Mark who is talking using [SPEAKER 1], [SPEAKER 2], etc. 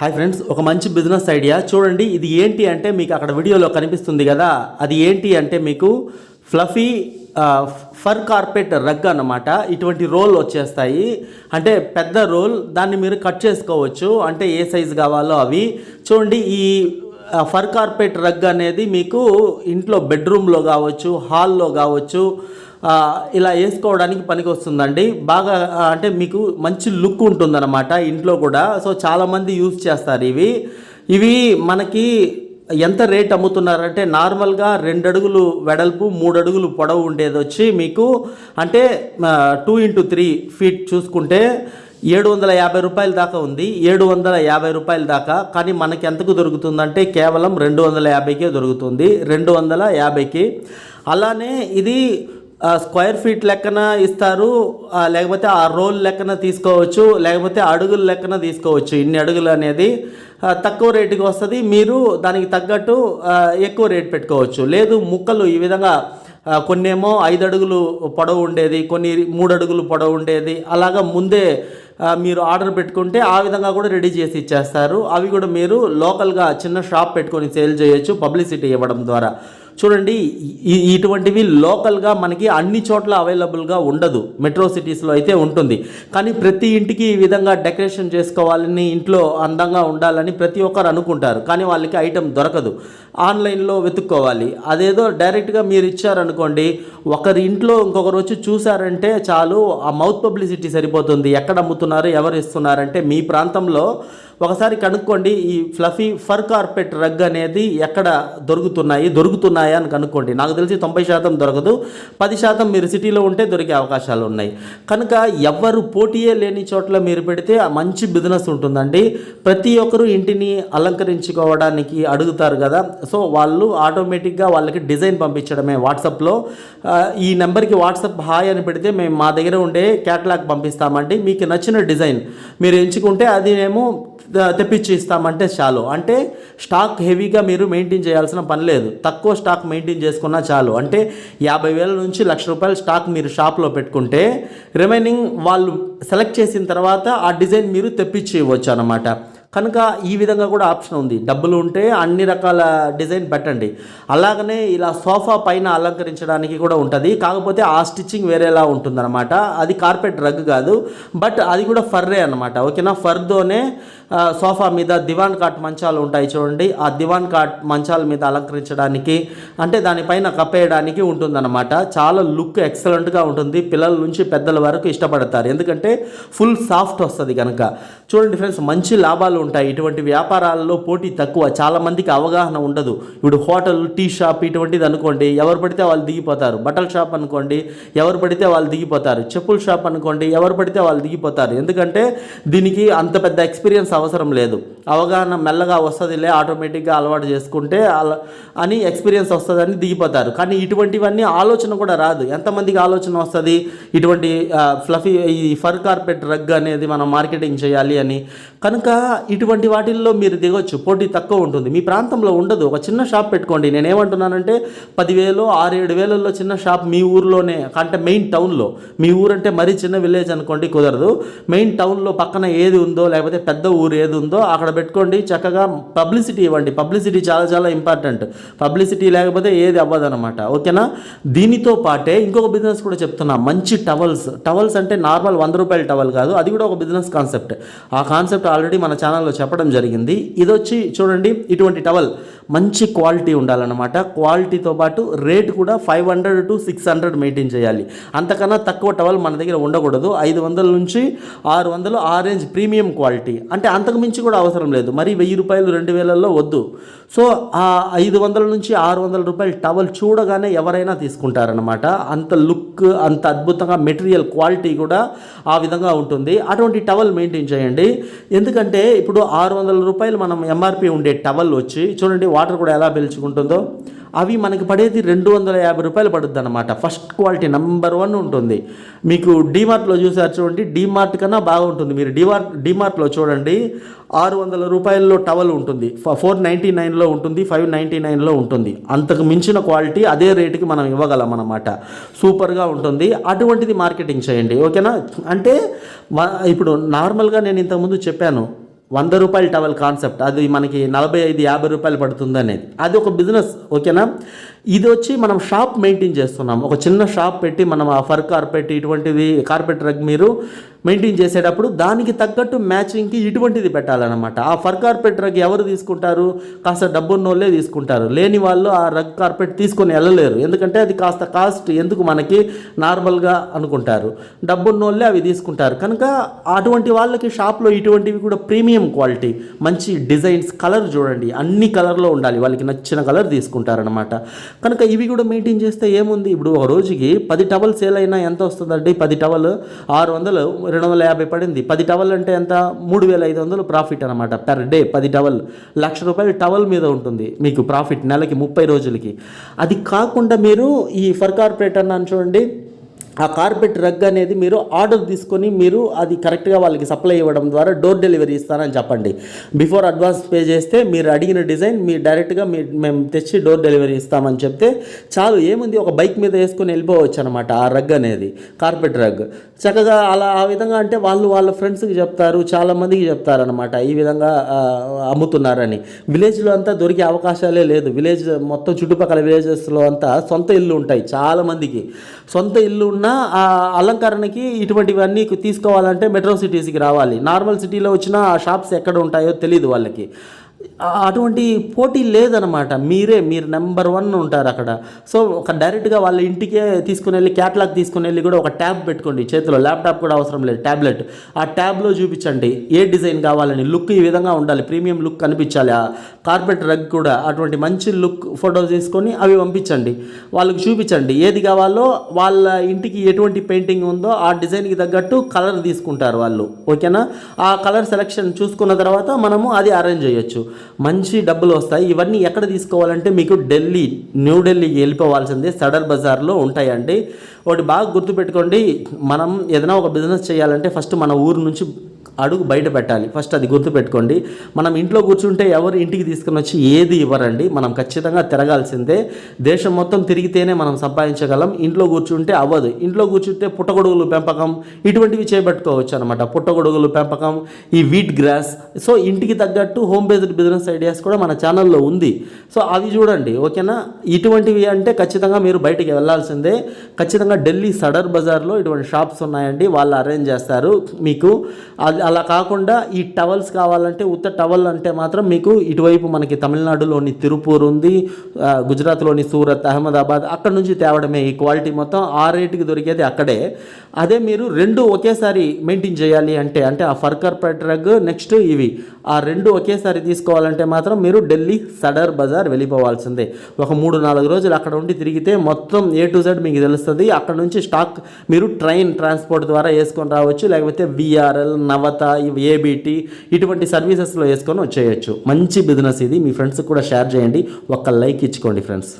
[SPEAKER 1] Hi friends ఒక మంచి business idea. చూడండి ఇది ఏంటి అంటే మీకు అక్కడ వీడియోలో కనిపిస్తుంది కదా. అది ఏంటి అంటే మీకు ఫ్లఫీ ఫర్ కార్పెట్ రగ్ అన్నమాట. ఇటువంటి రోల్ వచ్చేస్తాయి. అంటే పెద్ద రోల్ దాన్ని మీరు కట్ చేసుకోవచ్చు. అంటే ఏ సైజు కావాలో అవి. చూడండి ఈ ఫర్ కార్పెట్ రగ్ అనేది మీకు ఇంట్లో బెడ్రూమ్లో కావచ్చు హాల్లో కావచ్చు ఇలా వేసుకోవడానికి పనికి వస్తుందండి బాగా అంటే మీకు మంచి లుక్ ఉంటుందన్నమాట ఇంట్లో కూడా. సో చాలామంది యూజ్ చేస్తారు ఇవి. ఇవి మనకి ఎంత రేట్ అమ్ముతున్నారంటే నార్మల్గా రెండు అడుగులు వెడల్పు మూడు అడుగులు పొడవు ఉండేది వచ్చి మీకు అంటే టూ ఇంటూ త్రీ ఫీట్ చూసుకుంటే ఏడు వందల యాభై రూపాయల దాకా ఉంది. ఏడు వందల యాభై రూపాయల దాకా. కానీ మనకి ఎంతకు దొరుకుతుందంటే కేవలం రెండు వందల యాభైకే దొరుకుతుంది. రెండు వందల యాభైకి. అలానే ఇది స్క్వేర్ ఫీట్ లెక్కన ఇస్తారు లేకపోతే ఆ రోల్ లెక్కన తీసుకోవచ్చు లేకపోతే అడుగుల లెక్కన తీసుకోవచ్చు. ఇన్ని అడుగులు అనేది తక్కువ రేటుకి వస్తుంది. మీరు దానికి తగ్గట్టు ఎక్కువ రేట్ పెట్టుకోవచ్చు. లేదు ముక్కలు ఈ విధంగా కొన్నేమో ఐదు అడుగులు పొడవు ఉండేది కొన్ని మూడు అడుగులు పొడవు ఉండేది. అలాగా ముందే మీరు ఆర్డర్ పెట్టుకుంటే ఆ విధంగా కూడా రెడీ చేసి ఇచ్చేస్తారు. అవి కూడా మీరు లోకల్గా చిన్న షాప్ పెట్టుకొని సేల్ చేయొచ్చు పబ్లిసిటీ ఇవ్వడం ద్వారా. చూడండి ఇటువంటివి లోకల్గా మనకి అన్ని చోట్ల అవైలబుల్గా ఉండదు. మెట్రో సిటీస్లో అయితే ఉంటుంది. కానీ ప్రతి ఇంటికి ఈ విధంగా డెకరేషన్ చేసుకోవాలని ఇంట్లో అందంగా ఉండాలని ప్రతి ఒక్కరు అనుకుంటారు. కానీ వాళ్ళకి ఐటెం దొరకదు. ఆన్లైన్లో వెతుక్కోవాలి. అదేదో డైరెక్ట్గా మీరు ఇచ్చారనుకోండి ఒకరి ఇంట్లో ఇంకొకరు వచ్చి చూసారంటే చాలు ఆ మౌత్ పబ్లిసిటీ సరిపోతుంది. ఎక్కడ అమ్ముతున్నారు ఎవరు ఇస్తున్నారంటే మీ ప్రాంతంలో ఒకసారి కనుక్కోండి ఈ ఫ్లఫీ ఫర్ కార్పెట్ రగ్ అనేది ఎక్కడ దొరుకుతున్నాయి దొరుకుతున్నాయా అని కనుక్కోండి. నాకు తెలిసి తొంభై శాతం దొరకదు పది శాతం మీరు సిటీలో ఉంటే దొరికే అవకాశాలు ఉన్నాయి. కనుక ఎవరు పోటీయే లేని చోట్ల మీరు పెడితే మంచి బిజినెస్ ఉంటుందండి. ప్రతి ఒక్కరూ ఇంటిని అలంకరించుకోవడానికి అడుగుతారు కదా. సో వాళ్ళు ఆటోమేటిక్గా వాళ్ళకి డిజైన్ పంపించడమే వాట్సాప్లో. ఈ నెంబర్కి వాట్సాప్ హాయ్ అని పెడితే మేము మా దగ్గర ఉండే క్యాటలాగ్ పంపిస్తామండి. మీకు నచ్చిన డిజైన్ మీరు ఎంచుకుంటే అది మేము తెప్పించి ఇస్తామంటే చాలు. అంటే స్టాక్ హెవీగా మీరు మెయింటైన్ చేయాల్సిన పని లేదు. తక్కువ స్టాక్ మెయింటైన్ చేసుకున్నా చాలు. అంటే యాభై వేల నుంచి లక్ష రూపాయల స్టాక్ మీరు షాప్లో పెట్టుకుంటే రిమైనింగ్ వాళ్ళు సెలెక్ట్ చేసిన తర్వాత ఆ డిజైన్ మీరు తెప్పించి ఇవ్వచ్చు అనమాట కనుక ఈ విధంగా కూడా ఆప్షన్ ఉంది. డబ్బులు ఉంటే అన్ని రకాల డిజైన్ పెట్టండి. అలాగనే ఇలా సోఫా పైన అలంకరించడానికి కూడా ఉంటుంది. కాకపోతే ఆ స్టిచ్చింగ్ వేరేలా ఉంటుందన్నమాట. అది కార్పెట్ రగ్ కాదు. బట్ అది కూడా ఫర్రే అనమాట ఓకేనా? ఫర్తోనే సోఫా మీద దివాన్ కాట్ మంచాలు ఉంటాయి చూడండి. ఆ దివాన్ కాట్ మంచాల మీద అలంకరించడానికి అంటే దానిపైన కప్పేయడానికి ఉంటుందన్నమాట. చాలా లుక్ ఎక్సలెంట్గా ఉంటుంది. పిల్లల నుంచి పెద్దల వరకు ఇష్టపడతారు. ఎందుకంటే ఫుల్ సాఫ్ట్ వస్తుంది కనుక. చూడండి ఫ్రెండ్స్ మంచి లాభాలు ఉంటాయి. ఇటువంటి వ్యాపారాల్లో పోటీ తక్కువ. చాలామందికి అవగాహన ఉండదు. ఇప్పుడు హోటల్ టీ షాప్ ఇటువంటిది అనుకోండి ఎవరు పడితే వాళ్ళు దిగిపోతారు. బట్టల షాప్ అనుకోండి ఎవరు పడితే వాళ్ళు దిగిపోతారు. చెప్పుల షాప్ అనుకోండి ఎవరు పడితే వాళ్ళు దిగిపోతారు. ఎందుకంటే దీనికి అంత పెద్ద ఎక్స్పీరియన్స్ అవసరం లేదు. అవగాహన మెల్లగా వస్తుందిలే ఆటోమేటిక్గా అలవాటు చేసుకుంటే అలా అని ఎక్స్పీరియన్స్ వస్తుందని దిగిపోతారు. కానీ ఇటువంటివన్నీ ఆలోచన కూడా రాదు. ఎంతమందికి ఆలోచన వస్తుంది? ఇటువంటి ఫ్లఫీ ఈ ఫర్ కార్పెట్ రగ్ అనేది మనం మార్కెటింగ్ చేయాలి అని. కనుక ఇటువంటి వాటిల్లో మీరు దిగొచ్చు. పోటీ తక్కువ ఉంటుంది. మీ ప్రాంతంలో ఉండదు. ఒక చిన్న షాప్ పెట్టుకోండి. నేనేమంటున్నానంటే పదివేలు ఆరు ఏడు వేలలో చిన్న షాప్ మీ ఊర్లోనే అంటే మెయిన్ టౌన్లో మీ ఊరు అంటే మరీ చిన్న విలేజ్ అనుకోండి కుదరదు. మెయిన్ టౌన్లో పక్కన ఏది ఉందో లేకపోతే పెద్ద ఊరు ఏది ఉందో అక్కడ పెట్టుకోండి చక్కగా పబ్లిసిటీ ఇవ్వండి. పబ్లిసిటీ చాలా చాలా ఇంపార్టెంట్. పబ్లిసిటీ లేకపోతే ఏది అవ్వదనమాట ఓకేనా? దీనితో పాటే ఇంకొక బిజినెస్ కూడా చెప్తున్నా. మంచి టవల్స్. టవల్స్ అంటే నార్మల్ వంద రూపాయల టవల్ కాదు. అది కూడా ఒక బిజినెస్ కాన్సెప్ట్. ఆ కాన్సెప్ట్ ఆల్రెడీ మన ఛానల్లో చెప్పడం జరిగింది. ఇది వచ్చి చూడండి ఇటువంటి టవల్ మంచి క్వాలిటీ ఉండాలన్నమాట. క్వాలిటీతో పాటు రేట్ కూడా five hundred to six hundred maintain చేయాలి. అంతకన్నా తక్కువ టవల్ మన దగ్గర ఉండకూడదు. ఐదు వందల నుంచి ఆరు వందలు ఆ రేంజ్ ప్రీమియం క్వాలిటీ. అంటే అంతకు మించి కూడా అవసరం లేదు. మరి వెయ్యి రూపాయలు రెండు వేలల్లో వద్దు. సో ఆ ఐదు వందల నుంచి ఆరు వందల రూపాయలు టవల్ చూడగానే ఎవరైనా తీసుకుంటారనమాట అంత లుక్ అంత అద్భుతంగా మెటీరియల్ క్వాలిటీ కూడా ఆ విధంగా ఉంటుంది. అటువంటి టవల్ మెయింటైన్ చేయండి. ఎందుకంటే ఇప్పుడు ఆరు వందల రూపాయలు మనం ఎంఆర్పి ఉండే టవల్ వచ్చి చూడండి వాటర్ కూడా ఎలా పీల్చుకుంటుందో. అవి మనకి పడేది రెండు వందల యాభై రూపాయలు పడుద్ది అనమాట ఫస్ట్ క్వాలిటీ నెంబర్ వన్ ఉంటుంది. మీకు డీమార్ట్లో చూసారు చూడండి డీమార్ట్ కన్నా బాగుంటుంది. మీరు డీమార్ట్ డీమార్ట్లో చూడండి ఆరు వందల రూపాయల్లో టవల్ ఉంటుంది. ఫోర్ నైంటీ నైన్లో ఉంటుంది ఫైవ్ నైంటీ నైన్లో ఉంటుంది. అంతకు మించిన క్వాలిటీ అదే రేటుకి మనం ఇవ్వగలం అనమాట సూపర్గా ఉంటుంది. అటువంటిది మార్కెటింగ్ చేయండి. ఓకేనా? అంటే ఇప్పుడు నార్మల్గా నేను ఇంతకుముందు చెప్పాను. వంద రూపాయల టవల్ కాన్సెప్ట్ అది మనకి నలభై ఐదు యాభై రూపాయలు పడుతుంది అనేది అది ఒక బిజినెస్ ఓకేనా ఇది వచ్చి మనం షాప్ మెయింటైన్ చేస్తున్నాం ఒక చిన్న షాప్ పెట్టి మనం ఆ ఫర్ కార్పెట్ ఇటువంటిది కార్పెట్ రగ్ మీరు మెయింటైన్ చేసేటప్పుడు దానికి తగ్గట్టు మ్యాచింగ్కి ఇటువంటిది పెట్టాలన్నమాట. ఆ ఫర్ కార్పెట్ రగ్ ఎవరు తీసుకుంటారు? కాస్త డబ్బున్నోళ్ళే తీసుకుంటారు. లేని వాళ్ళు ఆ రగ్ కార్పెట్ తీసుకొని వెళ్ళలేరు. ఎందుకంటే అది కాస్త కాస్ట్ ఎందుకు మనకి నార్మల్గా అనుకుంటారు. డబ్బున్నోళ్ళే అవి తీసుకుంటారు. కనుక అటువంటి వాళ్ళకి షాప్లో ఇటువంటివి కూడా ప్రీమియం క్వాలిటీ మంచి డిజైన్స్ కలర్ చూడండి. అన్ని కలర్లో ఉండాలి. వాళ్ళకి నచ్చిన కలర్ తీసుకుంటారనమాట కనుక ఇవి కూడా మెయింటైన్ చేస్తే ఏముంది? ఇప్పుడు ఒక రోజుకి పది టవల్ సేల్ అయినా ఎంత వస్తుందండి? పది టవల్ ఆరు వందలు రెండు వందల యాభై పడింది. పది టవల్ అంటే ఎంత? మూడు వేల ఐదు వందలు ప్రాఫిట్ అనమాట పెర్ డే పది టవల్. లక్ష రూపాయలు టవల్ మీద ఉంటుంది మీకు ప్రాఫిట్ నెలకి ముప్పై రోజులకి. అది కాకుండా మీరు ఈ ఫర్ కార్పొరేట్ అన్నాను చూడండి ఆ కార్పెట్ రగ్ అనేది మీరు ఆర్డర్ తీసుకొని మీరు అది కరెక్ట్గా వాళ్ళకి సప్లై ఇవ్వడం ద్వారా డోర్ డెలివరీ ఇస్తానని చెప్పండి. బిఫోర్ అడ్వాన్స్ పే చేస్తే మీరు అడిగిన డిజైన్ మీరు డైరెక్ట్గా మీ మేము తెచ్చి డోర్ డెలివరీ ఇస్తామని చెప్తే చాలు ఏముంది? ఒక బైక్ మీద వేసుకొని వెళ్ళిపోవచ్చు అనమాట ఆ రగ్ అనేది కార్పెట్ రగ్. చక్కగా అలా ఆ విధంగా అంటే వాళ్ళు వాళ్ళ ఫ్రెండ్స్కి చెప్తారు చాలామందికి చెప్తారనమాట ఈ విధంగా అమ్ముతున్నారని. విలేజ్లో అంతా దొరికే అవకాశాలే లేదు. విలేజ్ మొత్తం చుట్టుపక్కల విలేజెస్లో అంతా సొంత ఇల్లు ఉంటాయి చాలామందికి సొంత ఇల్లు ఉన్న ఆ అలంకరణకి ఇటువంటివన్నీ తీసుకోవాలంటే మెట్రో సిటీస్కి రావాలి. నార్మల్ సిటీలో వచ్చిన ఆ షాప్స్ ఎక్కడ ఉంటాయో తెలియదు వాళ్ళకి. అటువంటి పోటీ లేదనమాట. మీరే మీరు నెంబర్ వన్ ఉంటారు అక్కడ. సో ఒక డైరెక్ట్గా వాళ్ళ ఇంటికే తీసుకుని వెళ్ళి క్యాట్లాగ్ తీసుకుని వెళ్ళి కూడా ఒక ట్యాబ్ పెట్టుకోండి. చేతిలో ల్యాప్టాప్ కూడా అవసరం లేదు ట్యాబ్లెట్ ఆ ట్యాబ్లో చూపించండి. ఏ డిజైన్ కావాలని లుక్ ఈ విధంగా ఉండాలి. ప్రీమియం లుక్ కనిపించాలి. ఆ కార్పెట్ రగ్ కూడా అటువంటి మంచి లుక్ ఫోటోస్ తీసుకొని అవి పంపించండి. వాళ్ళకి చూపించండి. ఏది కావాలో వాళ్ళ ఇంటికి ఎటువంటి పెయింటింగ్ ఉందో ఆ డిజైన్కి తగ్గట్టు కలర్ తీసుకుంటారు వాళ్ళు. ఓకేనా? ఆ కలర్ సెలెక్షన్ చూసుకున్న తర్వాత మనము అది అరేంజ్ చేయొచ్చు. మంచి డబ్బులు వస్తాయి. ఇవన్నీ ఎక్కడ తీసుకోవాలంటే మీకు ఢిల్లీ న్యూఢిల్లీకి వెళ్ళిపోవాల్సిందే. సడర్ బజార్లో ఉంటాయండి. ఒకటి బాగా గుర్తుపెట్టుకోండి. మనం ఏదైనా ఒక బిజినెస్ చేయాలంటే ఫస్ట్ మన ఊరు నుంచి అడుగు బయట పెట్టాలి. ఫస్ట్ అది గుర్తుపెట్టుకోండి మనం ఇంట్లో కూర్చుంటే ఎవరు ఇంటికి తీసుకుని వచ్చి ఏది ఇవ్వరండి? మనం ఖచ్చితంగా తిరగాల్సిందే. దేశం మొత్తం తిరిగితేనే మనం సంపాదించగలం. ఇంట్లో కూర్చుంటే అవ్వదు. ఇంట్లో కూర్చుంటే పుట్టగొడుగులు పెంపకం ఇటువంటివి చేపట్టుకోవచ్చు అనమాట పుట్టగొడుగులు పెంపకం ఈ వీట్ గ్రాస్. సో ఇంటికి తగ్గట్టు హోమ్ బేస్డ్ బిజినెస్ ఐడియాస్ కూడా మన ఛానల్లో ఉంది. సో అవి చూడండి. ఓకేనా? ఇటువంటివి అంటే ఖచ్చితంగా మీరు బయటికి వెళ్ళాల్సిందే. ఖచ్చితంగా ఢిల్లీ సడర్ బజార్లో ఇటువంటి షాప్స్ ఉన్నాయండి. వాళ్ళు అరేంజ్ చేస్తారు. మీకు అది అలా కాకుండా ఈ టవల్స్ కావాలంటే ఉత్త టవల్ అంటే మాత్రం మీకు ఇటువైపు మనకి తమిళనాడులోని తిరుపూర్ ఉంది గుజరాత్లోని సూరత్ అహ్మదాబాద్ అక్కడ నుంచి తేవడమే ఈ క్వాలిటీ మొత్తం. ఆ రేటుకి దొరికేది అక్కడే. అదే మీరు రెండు ఒకేసారి మెయింటైన్ చేయాలి అంటే అంటే ఆ ఫర్కర్ పెట్రగ్ నెక్స్ట్ ఇవి. ఆ రెండు ఒకేసారి తీసుకోవాలంటే మాత్రం మీరు ఢిల్లీ సడర్ బజార్ వెళ్ళిపోవాల్సిందే. ఒక మూడు నాలుగు రోజులు అక్కడ ఉండి తిరిగితే మొత్తం ఏ టు జెడ్ మీకు తెలుస్తుంది. అక్కడ నుంచి స్టాక్ మీరు ట్రైన్ ట్రాన్స్పోర్ట్ ద్వారా వేసుకొని రావచ్చు లేకపోతే విఆర్ఎల్ నవత ఏబిటి ఇటువంటి సర్వీసెస్లో వేసుకొని వచ్చేయచ్చు. మంచి బిజినెస్ ఇది. మీ ఫ్రెండ్స్కి కూడా షేర్ చేయండి. ఒక్క లైక్ ఇచ్చుకోండి ఫ్రెండ్స్